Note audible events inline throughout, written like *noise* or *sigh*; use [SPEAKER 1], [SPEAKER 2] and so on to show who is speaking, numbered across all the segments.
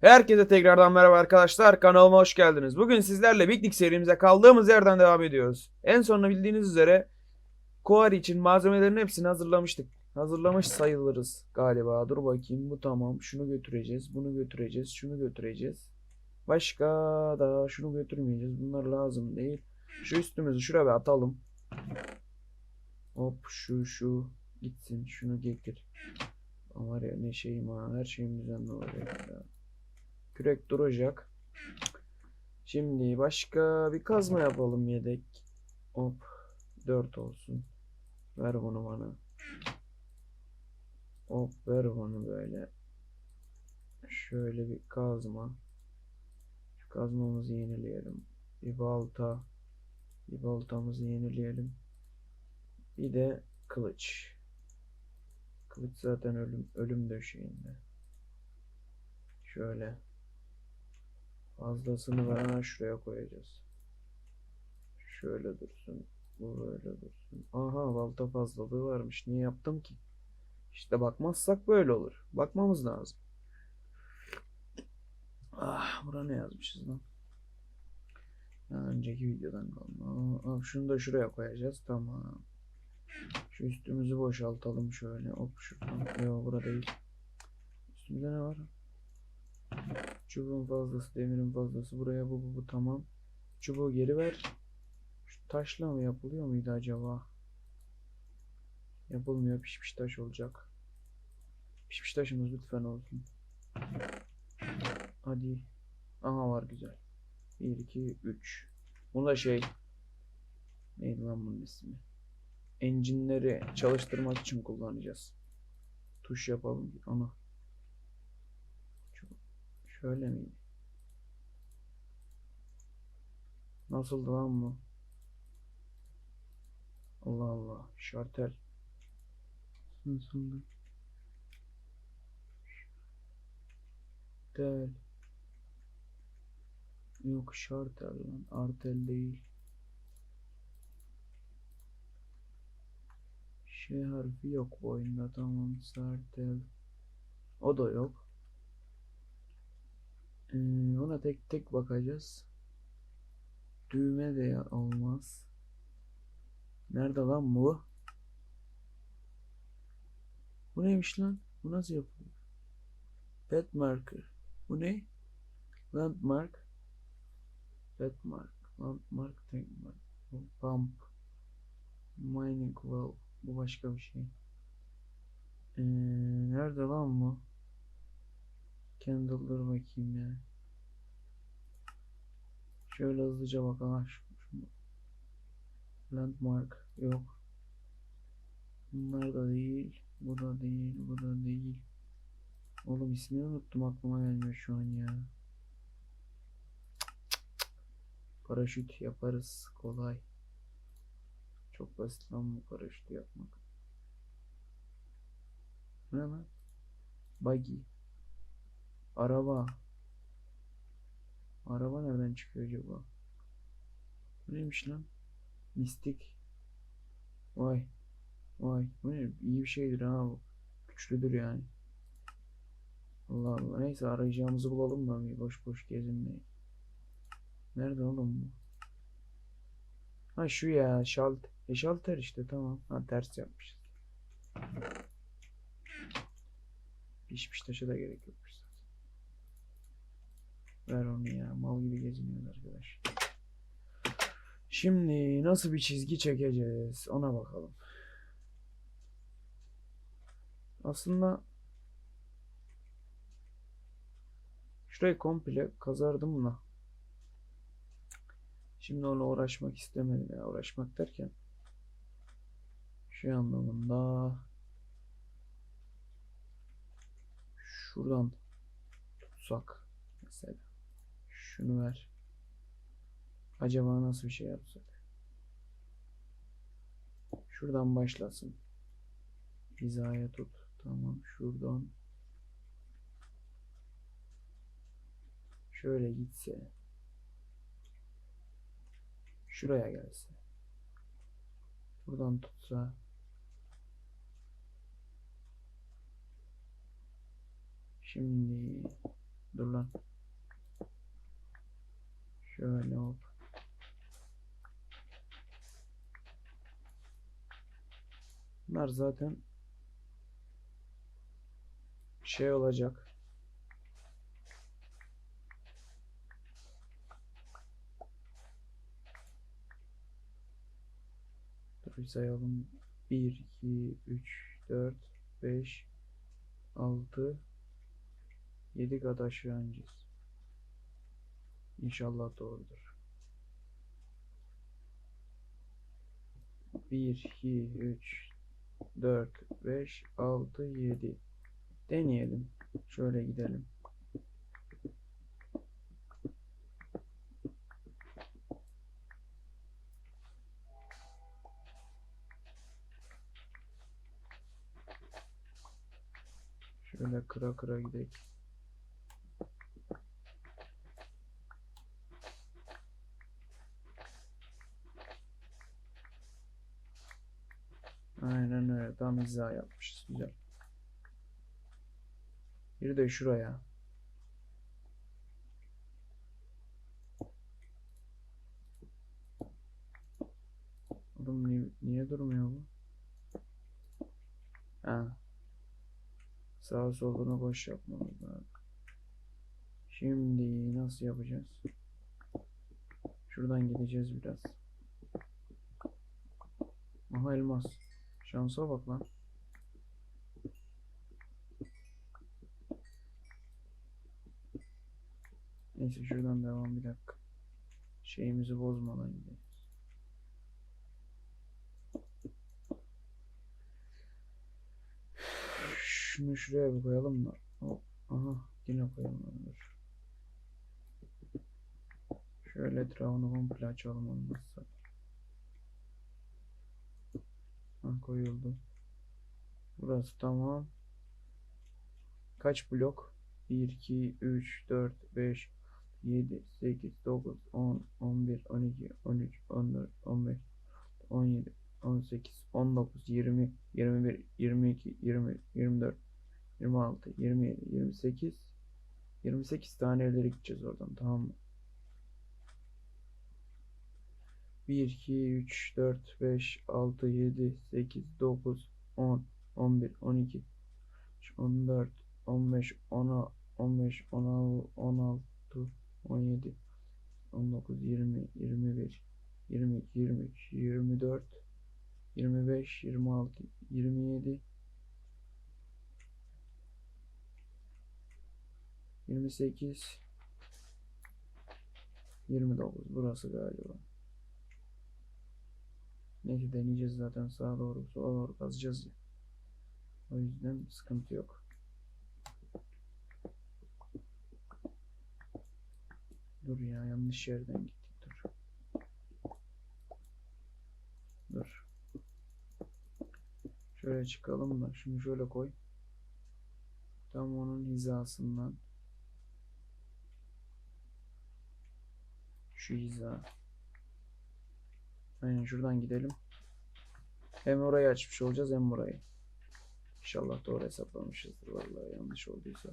[SPEAKER 1] Herkese tekrardan merhaba arkadaşlar. Kanalıma hoş geldiniz. Bugün sizlerle Big serimize kaldığımız yerden devam ediyoruz. En sonunda bildiğiniz üzere Koari için malzemelerin hepsini hazırlamıştık. Hazırlamış sayılırız galiba. Dur bakayım bu tamam. Şunu götüreceğiz, bunu götüreceğiz, şunu götüreceğiz. Başka da şunu götürmeyeceğiz. Bunlar lazım değil. Şu üstümüzü şuraya atalım. Hop şu şu gitsin. Şunu getir. Var ya ne şeyim ha. Her şeyim düzenli olacak. Kürek duracak. Şimdi başka bir kazma yapalım yedek. Hop. 4 olsun. Ver bunu bana. Hop ver bunu böyle. Şöyle bir kazma. Şu kazmamızı yenileyelim. Bir balta. Bir baltamızı yenileyelim. Bir de kılıç. Kılıç zaten ölüm ölüm döşeğinde. Şöyle. Fazlasını da hemen şuraya koyacağız. Şöyle dursun. Bu böyle dursun. Aha balta fazlalığı varmış. Niye yaptım ki? İşte bakmazsak böyle olur. Bakmamız lazım. Ah bura ne yazmışız lan? Ha, önceki videodan kalma. Aa, şunu da şuraya koyacağız. Tamam. Şu üstümüzü boşaltalım şöyle. Hop şuradan. Yok bura değil. Üstümüzde ne var? Çubuğun fazlası, demirin fazlası. Buraya bu, bu, bu tamam. Çubuğu geri ver. Şu taşla mı yapılıyor muydu acaba? Yapılmıyor. Pişmiş taş olacak. Pişmiş taşımız lütfen olsun. Hadi. Aha var güzel. 1, 2, 3. Bu da şey. Neydi lan bunun ismi? Engine'leri çalıştırmak için kullanacağız. Tuş yapalım. Ana. Şöyle miydi? Nasıldı lan bu? Allah Allah. Şartel. Nasıldı? Şartel. Yok şartel lan. Artel değil. Şey harfi yok bu oyunda. Tamam. Sartel. O da yok. Ee, ona tek tek bakacağız. Düğme de olmaz. Nerede lan bu? Bu neymiş lan? Bu nasıl yapılıyor? Pet marker. Bu ne? Landmark. Pet mark. Landmark tank pump. Mining well. Bu başka bir şey. Ee, nerede lan bu? Candle'dır bakayım ya. Şöyle hızlıca bakalım. Ha, şu- şu- Landmark yok. Bunlar da değil. Bu da değil. Bu da değil. Oğlum ismini unuttum aklıma gelmiyor şu an ya. Paraşüt yaparız. Kolay. Çok basit lan bu paraşütü yapmak. Ne lan? Buggy. Araba. Araba nereden çıkıyor acaba? Bu neymiş lan? Mistik. Vay. Vay. Bu ne? İyi bir şeydir ha bu. Güçlüdür yani. Allah Allah. Neyse arayacağımızı bulalım da bir boş boş gezinmeyin. Nerede oğlum bu? Ha şu ya. Şalt. E şalter işte tamam. Ha ters yapmışız. Pişmiş taşa da gerek zaten. Ver onu ya. Mal gibi geziniyoruz arkadaş. Şimdi nasıl bir çizgi çekeceğiz? Ona bakalım. Aslında şurayı komple kazardım da. Şimdi ona uğraşmak istemedim ya. Uğraşmak derken şey anlamında şuradan tutsak mesela. Şunu ver. Acaba nasıl bir şey yapsak? Şuradan başlasın. Hizaya tut. Tamam. Şuradan. Şöyle gitse. Şuraya gelse. Buradan tutsa. Şimdi Dur lan. Şöyle hop. Bunlar zaten şey olacak. Dur sayalım. 1, 2, 3, 4, 5, 6, 7 kat aşağı ineceğiz. İnşallah doğrudur. 1, 2, 3, 4, 5, 6, 7. Deneyelim. Şöyle gidelim. Şöyle kıra kıra gidelim. Aynen öyle. Tam hiza yapmışız. Güzel. Bir de şuraya. Oğlum niye, niye durmuyor bu? Ha. Sağ solunu boş yapmamız lazım. Şimdi nasıl yapacağız? Şuradan gideceğiz biraz. Aha elmas. Şansa bak lan. Neyse şuradan devam bir dakika. Şeyimizi bozmadan gidelim. Şunu şuraya bir koyalım da. Aha yine koyalım. Dur. Şöyle etrafını komple açalım olmazsa. Koyuldu. Burası tamam. Kaç blok? 1, 2, 3, 4, 5, 7, 8, 9, 10, 11, 12, 13, 14, 15, 17, 18, 19, 20, 21, 22, 20, 24, 26, 27, 28, 28 tane evlere gideceğiz oradan tamam mı? 1, 2, 3, 4, 5, 6, 7, 8, 9, 10, 11, 12, 14, 15, 10, 15, 16, 16, 17, 19, 20, 21, 22, 23, 24, 25, 26, 27, 28, 29 burası galiba. Neyse deneyeceğiz zaten sağa doğru sola doğru kazacağız ya. O yüzden sıkıntı yok. Dur ya yanlış yerden gittik dur. Dur. Şöyle çıkalım da şunu şöyle koy. Tam onun hizasından. Şu hiza. Aynen şuradan gidelim. Hem orayı açmış olacağız hem burayı. İnşallah doğru hesaplamışızdır. Vallahi yanlış olduysa.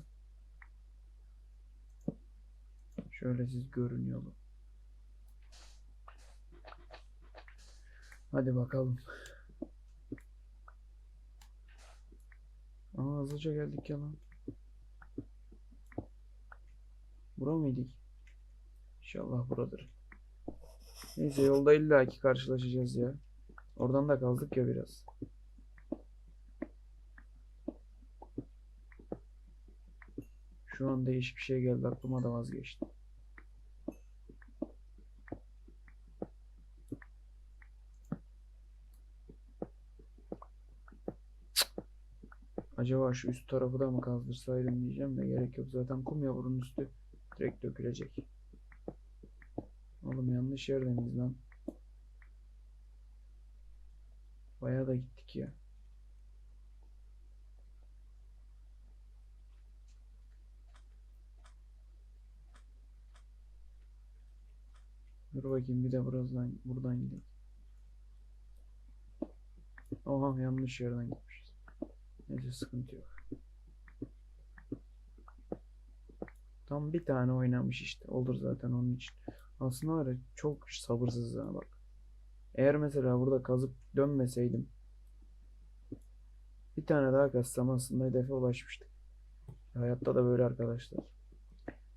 [SPEAKER 1] Şöyle siz görün. Hadi bakalım. Aa hızlıca geldik ya lan. Bura mıydık? İnşallah buradır. Neyse yolda illaki karşılaşacağız ya. Oradan da kaldık ya biraz. Şu an değişik bir şey geldi aklıma da vazgeçtim. Acaba şu üst tarafı da mı kazdırsaydım diyeceğim de gerek yok. Zaten kum ya bunun üstü direkt dökülecek. Oğlum yanlış yerdeniz lan. Bayağı da gittik ya. Dur bakayım bir de buradan buradan gidelim. Oha yanlış yerden gitmişiz. Neyse sıkıntı yok. Tam bir tane oynamış işte. Olur zaten onun için. Aslında var ya çok sabırsız ha bak. Eğer mesela burada kazıp dönmeseydim bir tane daha kazsam aslında hedefe ulaşmıştık. Hayatta da böyle arkadaşlar.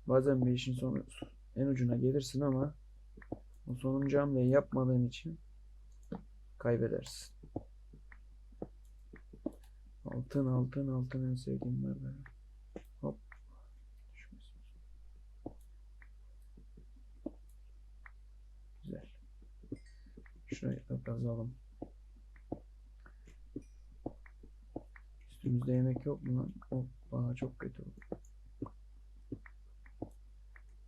[SPEAKER 1] Bazen bir işin sonu en ucuna gelirsin ama o sonuncu hamleyi yapmadığın için kaybedersin. Altın altın altın en sevdiğimler benim. Hop. Düşmesin. Güzel. Şurayı da kazalım. Üstümüzde yemek yok mu lan? Hoppa çok kötü oldu.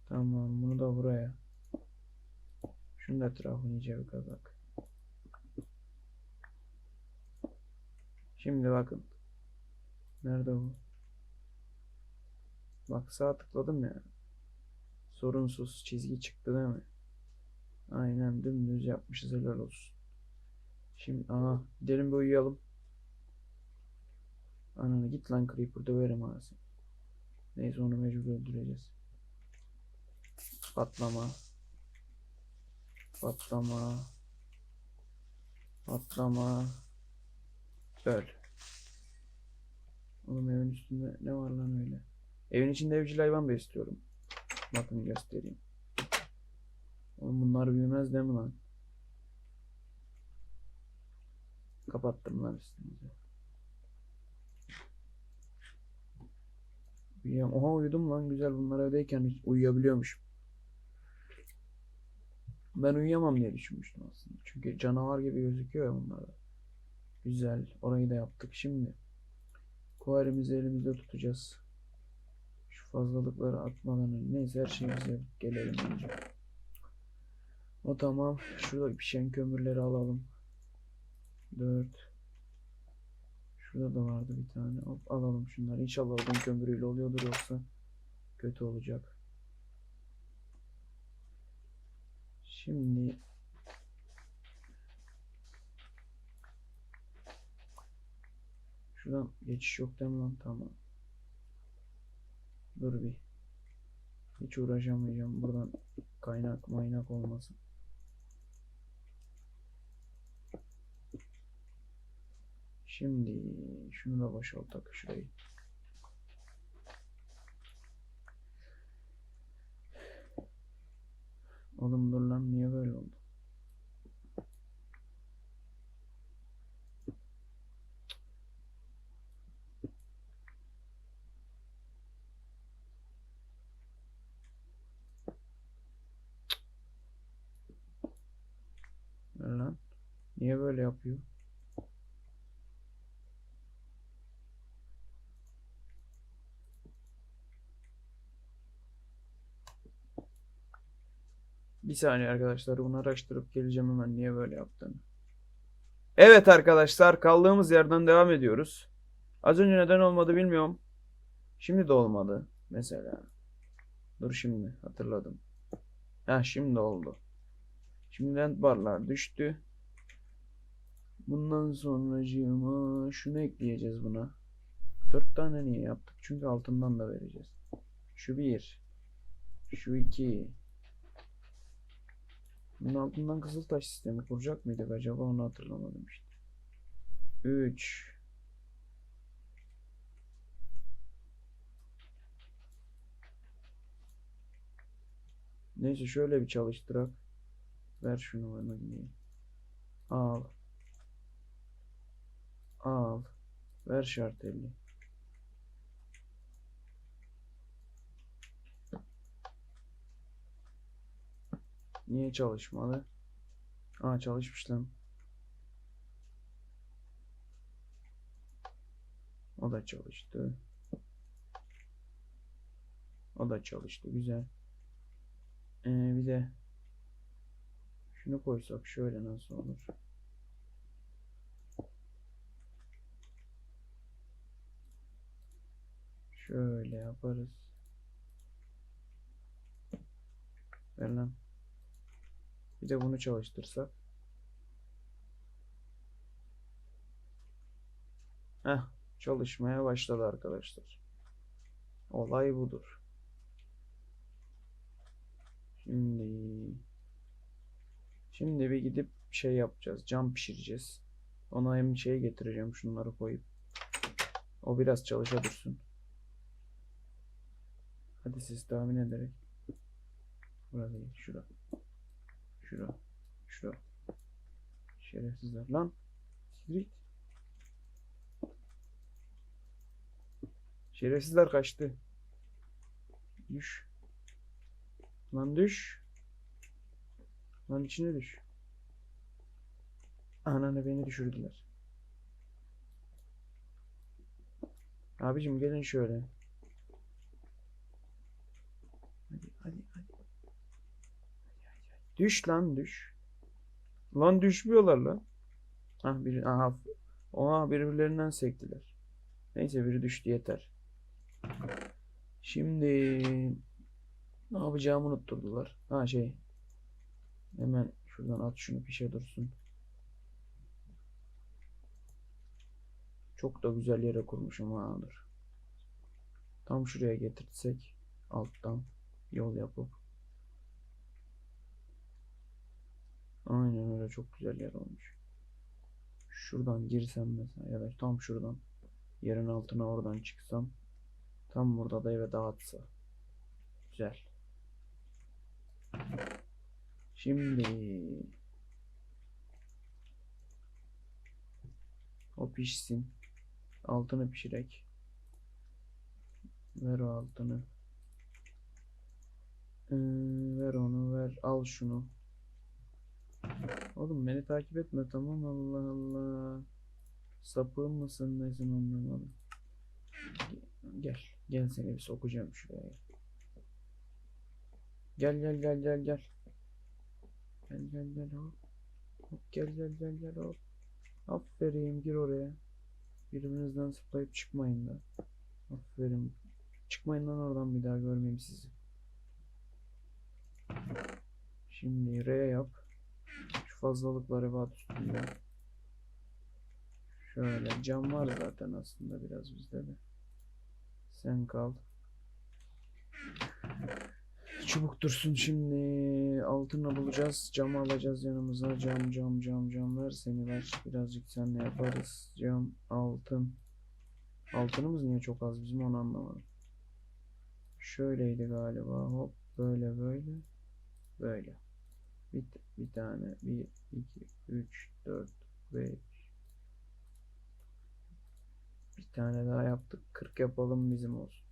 [SPEAKER 1] Tamam bunu da buraya. Şunun etrafını iyice bir kazak. Şimdi bakın. Nerede bu? Bak sağ tıkladım ya. Sorunsuz çizgi çıktı değil mi? Aynen dümdüz yapmışız helal olsun. Şimdi aha gidelim bir uyuyalım. Ananı git lan Creeper döverim ağzını. Neyse onu mecbur öldüreceğiz. Patlama. Patlama. Patlama. Öl. Oğlum evin üstünde ne var lan öyle? Evin içinde evcil hayvan besliyorum. Bakın göstereyim. Oğlum bunlar büyümez değil mi lan? Kapattım lan üstünüzü. Uyuyam Oha uyudum lan güzel bunlar evdeyken uyuyabiliyormuşum. Ben uyuyamam diye düşünmüştüm aslında. Çünkü canavar gibi gözüküyor ya bunlar da. Güzel. Orayı da yaptık. Şimdi kuarimizi elimizde tutacağız. Şu fazlalıkları atmadan önce. Neyse her şeyimize gelelim önce. O tamam. Şurada pişen kömürleri alalım. 4 Şurada da vardı bir tane. Hop alalım şunları. İnşallah odun kömürüyle oluyordur yoksa kötü olacak. Şimdi Şuradan geçiş yok değil mi lan? Tamam. Dur bir. Hiç uğraşamayacağım. Buradan kaynak maynak olmasın. Şimdi şunu da boşaltak şurayı. Oğlum dur lan niye böyle oldu? Lan. Niye böyle yapıyor? Bir saniye arkadaşlar bunu araştırıp geleceğim hemen niye böyle yaptığını. Evet arkadaşlar kaldığımız yerden devam ediyoruz. Az önce neden olmadı bilmiyorum. Şimdi de olmadı mesela. Dur şimdi hatırladım. Ha şimdi oldu. Şimdi end barlar düştü. Bundan sonracığıma şunu ekleyeceğiz buna. Dört tane niye yaptık? Çünkü altından da vereceğiz. Şu bir. Şu iki. Bunun altından kızıltaş sistemi kuracak mıydık acaba onu hatırlamadım işte. 3 Neyse şöyle bir çalıştırak. Ver şunu bana diye. Al. Al. Ver şartelli. Niye çalışmadı? Aa çalışmış lan. O da çalıştı. O da çalıştı. Güzel. Ee, bir de şunu koysak şöyle nasıl olur? Şöyle yaparız. Ver lan. Bir de bunu çalıştırsak. Heh, çalışmaya başladı arkadaşlar. Olay budur. Şimdi Şimdi bir gidip şey yapacağız. Cam pişireceğiz. Ona hem şey getireceğim şunları koyup. O biraz çalışa dursun. Hadi siz tahmin ederek. Burada değil. Şura. Şura. Şura. Şerefsizler. Lan. Git. Şerefsizler kaçtı. Düş. Lan düş. Lan içine düş. Ananı beni düşürdüler. Abicim gelin şöyle. Hadi hadi hadi. Hadi hadi hadi. Düş lan düş. Lan düşmüyorlar lan. Ah biri aha. Oha birbirlerinden sektiler. Neyse biri düştü yeter. Şimdi ne yapacağımı unutturdular. Ha şey. Hemen şuradan at şunu pişe dursun. Çok da güzel yere kurmuşum ha dur. Tam şuraya getirtsek alttan yol yapıp. Aynen öyle çok güzel yer olmuş. Şuradan girsem mesela ya da tam şuradan yerin altına oradan çıksam tam burada da eve dağıtsa. Güzel. Şimdi o pişsin. Altını pişirek. Ver o altını. Ee, ver onu ver. Al şunu. Oğlum beni takip etme tamam Allah Allah. Sapığın mısın nesin anlamadım. Gel. Gel seni bir sokacağım şuraya. Gel gel gel gel gel. Gel gel gel hop. Hop gel gel gel gel hop. Aferin gir oraya. Birbirinizden zıplayıp çıkmayın da. Aferin. Çıkmayın lan oradan bir daha görmeyeyim sizi. Şimdi R yap. Şu fazlalıkları bat üstünde. Şöyle cam var zaten aslında biraz bizde de. Sen kal. Çubuk dursun şimdi altını bulacağız. Cam alacağız yanımıza. Cam cam cam cam ver seni ver. Birazcık senle yaparız. Cam altın. Altınımız niye çok az bizim onu anlamadım. Şöyleydi galiba. Hop böyle böyle. Böyle. Bir, bir tane. Bir, iki, üç, dört, beş. Bir tane daha yaptık. 40 yapalım bizim olsun.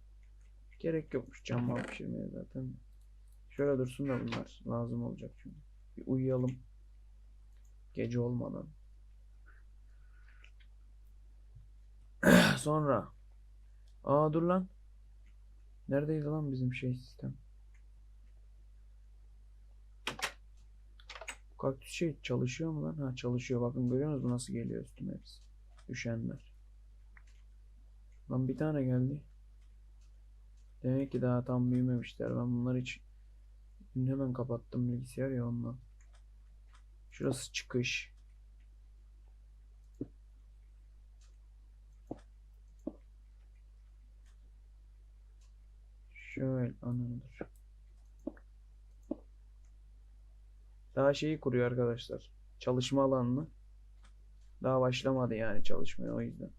[SPEAKER 1] Gerek yokmuş cam mal pişirmeye zaten. Şöyle dursun da bunlar lazım olacak çünkü. Bir uyuyalım. Gece olmadan. *clears throat* Sonra. Aa dur lan. Neredeydi lan bizim şey sistem? Kaktüs şey çalışıyor mu lan? Ha çalışıyor. Bakın görüyor musunuz nasıl geliyor üstüme hepsi. Düşenler. Lan bir tane geldi. Demek ki daha tam büyümemişler. Ben bunları hiç Dün hemen kapattım bilgisayar ya ondan. Şurası çıkış. Şöyle anamdır. Daha şeyi kuruyor arkadaşlar. Çalışma alanını. Daha başlamadı yani çalışmaya o yüzden.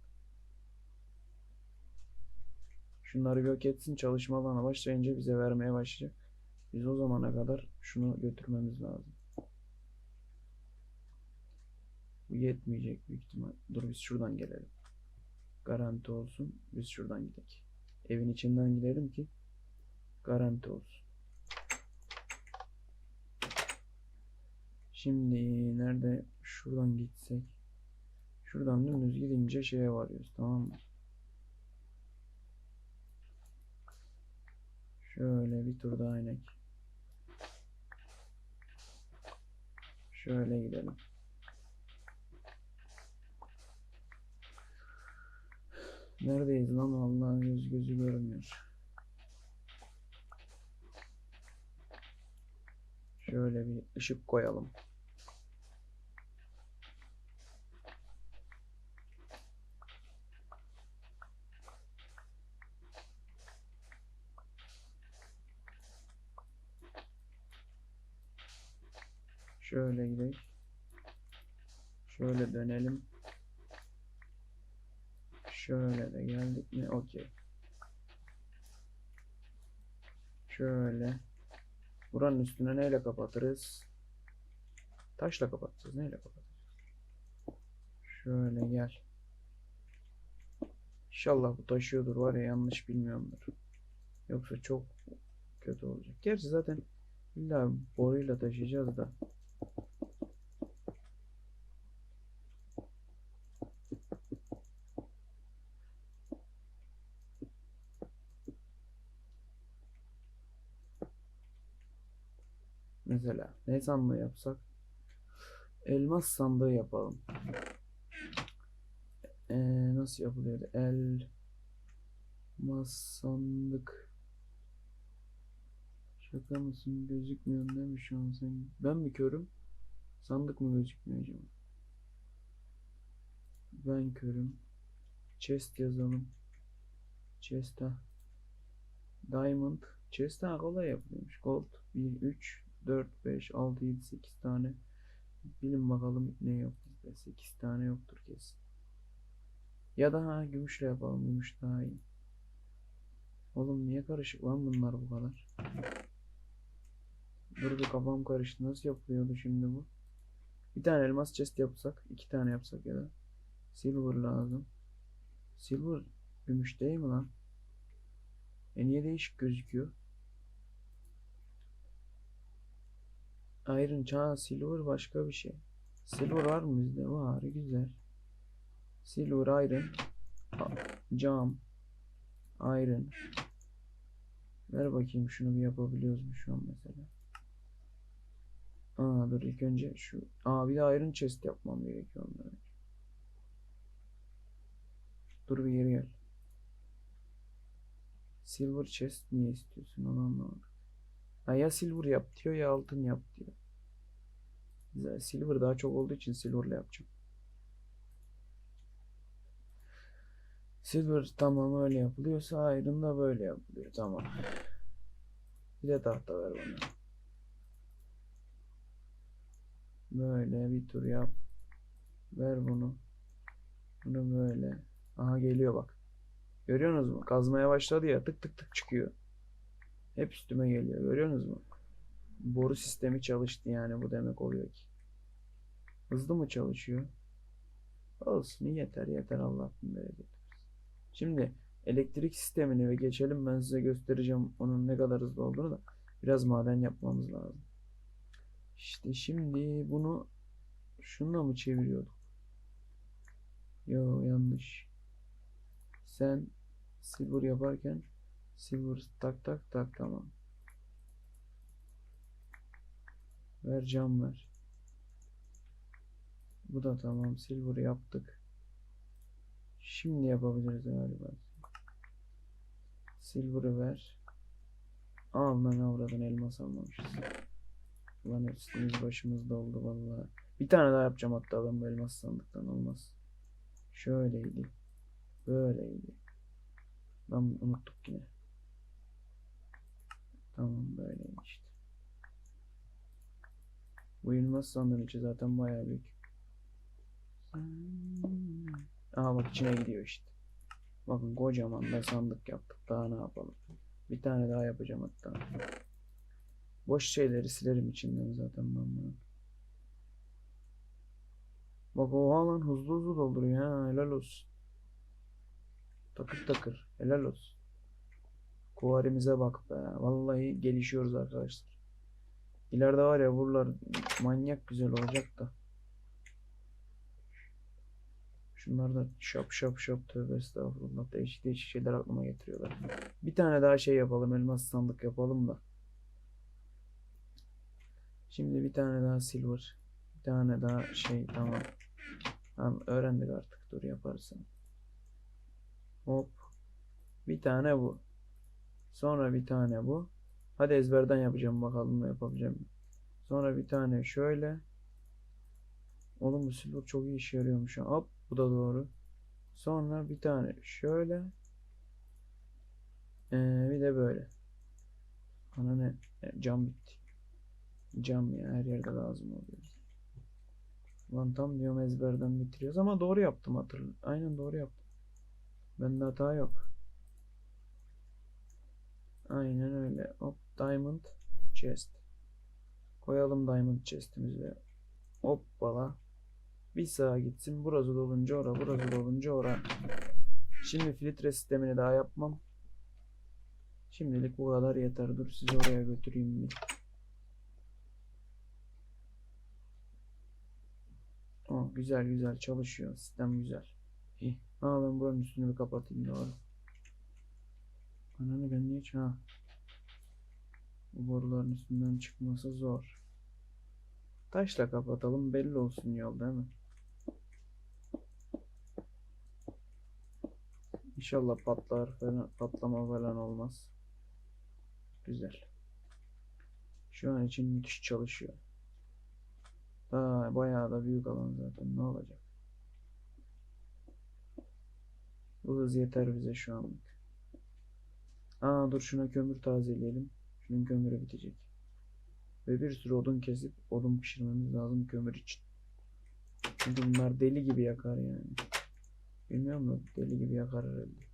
[SPEAKER 1] Şunları yok etsin çalışma alanı başlayınca bize vermeye başlayacak. Biz o zamana kadar şunu götürmemiz lazım. Bu yetmeyecek büyük ihtimal. Dur biz şuradan gelelim. Garanti olsun. Biz şuradan gidelim. Evin içinden gidelim ki garanti olsun. Şimdi nerede şuradan gitsek şuradan dümdüz gidince şeye varıyoruz tamam mı? Şöyle bir tur daha inek. Şöyle gidelim. Neredeyiz lan? Allah göz gözü görmüyor. Şöyle bir ışık koyalım. Şöyle gidelim. Şöyle dönelim. Şöyle de geldik mi? Okey. Şöyle. Buranın üstüne neyle kapatırız? Taşla kapatacağız. Neyle kapatacağız? Şöyle gel. İnşallah bu taşıyordur var ya yanlış bilmiyorumdur. Yoksa çok kötü olacak. Gerçi zaten illa boruyla taşıyacağız da. Mesela ne sandığı yapsak? Elmas sandığı yapalım. Ee, nasıl yapılıyordu? Elmas sandık. Şaka mısın? Gözükmüyor değil mi şu an sen? Ben mi körüm? Sandık mı gözükmüyor acaba? Ben körüm. Chest yazalım. Chest. Diamond. Chest kolay yapılıyormuş. Gold 1, 3, 4, 5, 6, 7, 8 tane. Bilin bakalım ne yok bizde. 8 tane yoktur kesin. Ya da ha gümüşle yapalım. Gümüş daha iyi. Oğlum niye karışık lan bunlar bu kadar? Dur bir kafam karıştı. Nasıl yapılıyordu şimdi bu? Bir tane elmas chest yapsak. iki tane yapsak ya da. Silver lazım. Silver gümüş değil mi lan? E niye değişik gözüküyor? Iron, çağ, silver başka bir şey. Silver var mı bizde? Var, güzel. Silver, iron, cam, iron. Ver bakayım şunu bir yapabiliyoruz mu şu an mesela? Aa dur ilk önce şu. Aa bir de iron chest yapmam gerekiyor. Dur bir geri gel. Silver chest niye istiyorsun onu anlamadım. Ha ya silver yap diyor ya altın yap diyor. Güzel. Silver daha çok olduğu için silverle yapacağım. Silver tamam öyle yapılıyorsa iron da böyle yapılıyor. Tamam. Bir de tahta ver bana. Böyle bir tur yap. Ver bunu. Bunu böyle. Aha geliyor bak. Görüyorsunuz mu? Kazmaya başladı ya tık tık tık çıkıyor. Hep üstüme geliyor. Görüyorsunuz mu? Boru sistemi çalıştı yani bu demek oluyor ki. Hızlı mı çalışıyor? Olsun yeter yeter Allah bin bereket versin. Şimdi elektrik sistemini ve geçelim ben size göstereceğim onun ne kadar hızlı olduğunu da biraz maden yapmamız lazım. İşte şimdi bunu şununla mı çeviriyorduk? Yo yanlış. Sen silver yaparken silver tak tak tak tamam. Ver cam ver. Bu da tamam. Silver yaptık. Şimdi yapabiliriz galiba. Silver'ı ver. Al lan avradan elmas almamışız. Ulan üstümüz başımız doldu vallahi. Bir tane daha yapacağım hatta ben bu elmas sandıktan olmaz. Şöyleydi. Böyleydi. Lan unuttuk yine. Tamam böyleymiş işte. Bu elmas sandığın zaten bayağı büyük. Aha bak içine gidiyor işte. Bakın kocaman da sandık yaptık. Daha ne yapalım. Bir tane daha yapacağım hatta. Boş şeyleri silerim içinden zaten ben bunu. Bak oha lan hızlı hızlı dolduruyor ha helal olsun. Takır takır helal olsun. Kuvarimize bak be. Vallahi gelişiyoruz arkadaşlar. İleride var ya buralar manyak güzel olacak da. Şunlar da şap şap şap tövbe estağfurullah değişik değişik şeyler aklıma getiriyorlar. Bir tane daha şey yapalım elmas sandık yapalım da. Şimdi bir tane daha silver. Bir tane daha şey tamam. Tamam öğrendik artık dur yaparsın. Hop. Bir tane bu. Sonra bir tane bu. Hadi ezberden yapacağım bakalım ne yapabileceğim. Sonra bir tane şöyle. Oğlum bu silver çok iyi işe yarıyormuş. Hop bu da doğru. Sonra bir tane şöyle. Ee, bir de böyle. Ana ne? E, cam bitti. Cam ya her yerde lazım oluyor. Lan tam diyorum ezberden bitiriyoruz ama doğru yaptım hatırla. Aynen doğru yaptım. Bende hata yok. Aynen öyle. Hop diamond chest. Koyalım diamond chest'imizi. Hoppala. Bir sağa gitsin. Burası dolunca ora, burası dolunca ora. Şimdi filtre sistemini daha yapmam. Şimdilik bu kadar yeter. Dur sizi oraya götüreyim bir. Oh, güzel güzel çalışıyor. Sistem güzel. İyi. Aa ben buranın üstünü bir kapatayım doğru. Ananı ben niye ha? Bu boruların üstünden çıkması zor. Taşla kapatalım belli olsun yol değil mi? İnşallah patlar falan patlama falan olmaz. Güzel. Şu an için müthiş çalışıyor. Daha bayağı da büyük alan zaten ne olacak? Bu hız yeter bize şu anlık. Aa dur şuna kömür tazeleyelim. Şunun kömürü bitecek. Ve bir sürü odun kesip odun pişirmemiz lazım kömür için. Çünkü bunlar deli gibi yakar yani. Bilmiyorum da deli gibi yakar herhalde.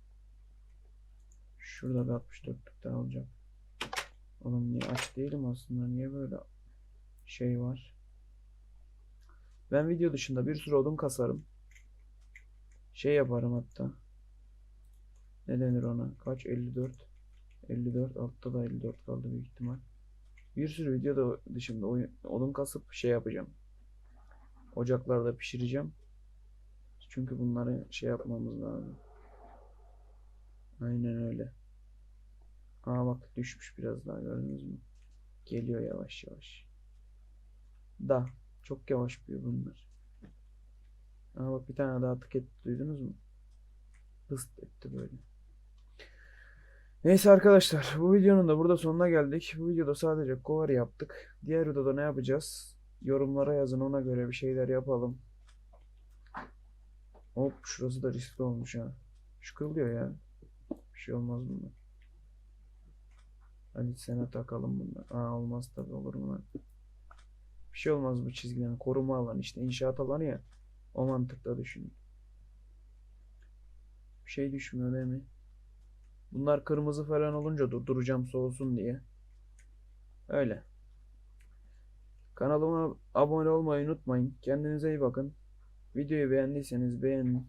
[SPEAKER 1] Şurada bir 64'lük daha olacak. Oğlum niye aç değilim aslında. Niye böyle şey var? Ben video dışında bir sürü odun kasarım. Şey yaparım hatta. Ne denir ona? Kaç? 54. 54. Altta da 54 kaldı büyük ihtimal. Bir sürü video dışında oyun, odun kasıp şey yapacağım. Ocaklarda pişireceğim. Çünkü bunları şey yapmamız lazım. Aynen öyle. Aa bak düşmüş biraz daha gördünüz mü? Geliyor yavaş yavaş. Da çok yavaş büyüyor bunlar. Aa bak bir tane daha tık etti duydunuz mu? Hıst etti böyle. Neyse arkadaşlar bu videonun da burada sonuna geldik. Bu videoda sadece cover yaptık. Diğer videoda ne yapacağız? Yorumlara yazın ona göre bir şeyler yapalım. Hop şurası da riskli olmuş ha. Şu kırılıyor ya. Bir şey olmaz bundan. Hadi sene takalım bunlar. Aa olmaz tabi olur mu lan? Bir şey olmaz bu çizgiden. Koruma alanı işte inşaat alanı ya. O mantıkla düşünün. Bir şey düşmüyor değil mi? Bunlar kırmızı falan olunca durduracağım soğusun diye. Öyle. Kanalıma abone olmayı unutmayın. Kendinize iyi bakın. Videoyu beğendiyseniz beğenin.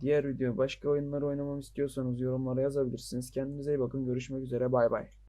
[SPEAKER 1] Diğer video başka oyunlar oynamamı istiyorsanız yorumlara yazabilirsiniz. Kendinize iyi bakın. Görüşmek üzere. Bay bay.